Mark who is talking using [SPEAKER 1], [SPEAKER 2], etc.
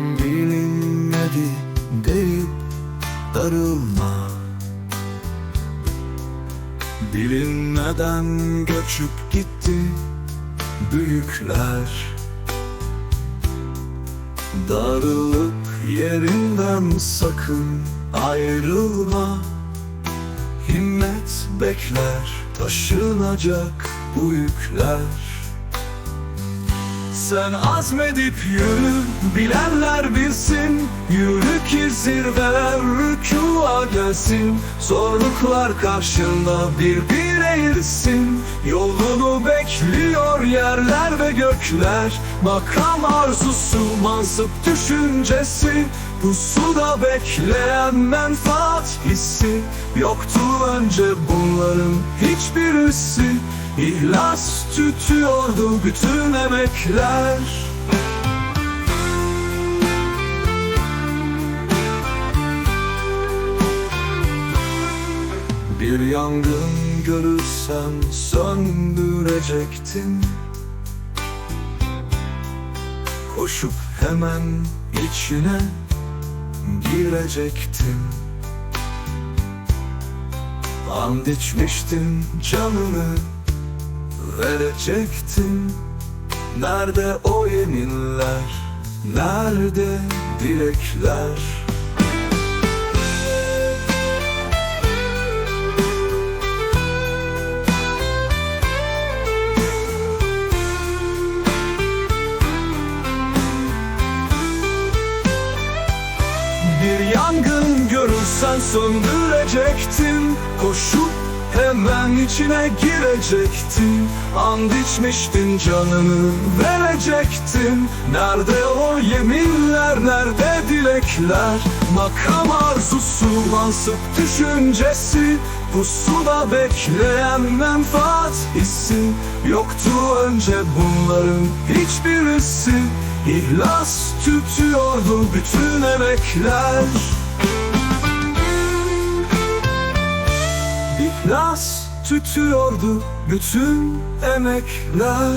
[SPEAKER 1] Kadrin bilinmedi değil darılma. Bilinmeden göçüp gitti büyükler. Darılıp yerinden sakın ayrılma. Himmet bekler taşınacak bu yükler Sen azmedip yürü bilenler bilsin. Yürü ki zirveler rükûa gelsin. Zorluklar karşında bir bir eğilsin. Yolunu bekliyor yerler ve gökler. Makam arzusu mansıp düşüncesi. Bu suda bekleyen menfaat hissi. Yoktu önce bunların hiçbirisi İhlas tütüyordu bütün emekler. Bir yangın görürsen söndürecektin. Koşup hemen içine girecektin. And içmiştin canını verecektin Nerede o yeminler, nerede dilekler? Bir yangın görürsen söndürecektin. Koşup hemen içine girecektin And içmiştin canını verecektin. Nerede o yeminler, nerede dilekler? Makam arzusu, mansıp düşüncesi. Pusuda bekleyen menfaat hissi. Yoktu önce bunların hiçbirisi. İhlas tütüyordu bütün emekler İhlas tütüyordu bütün emekler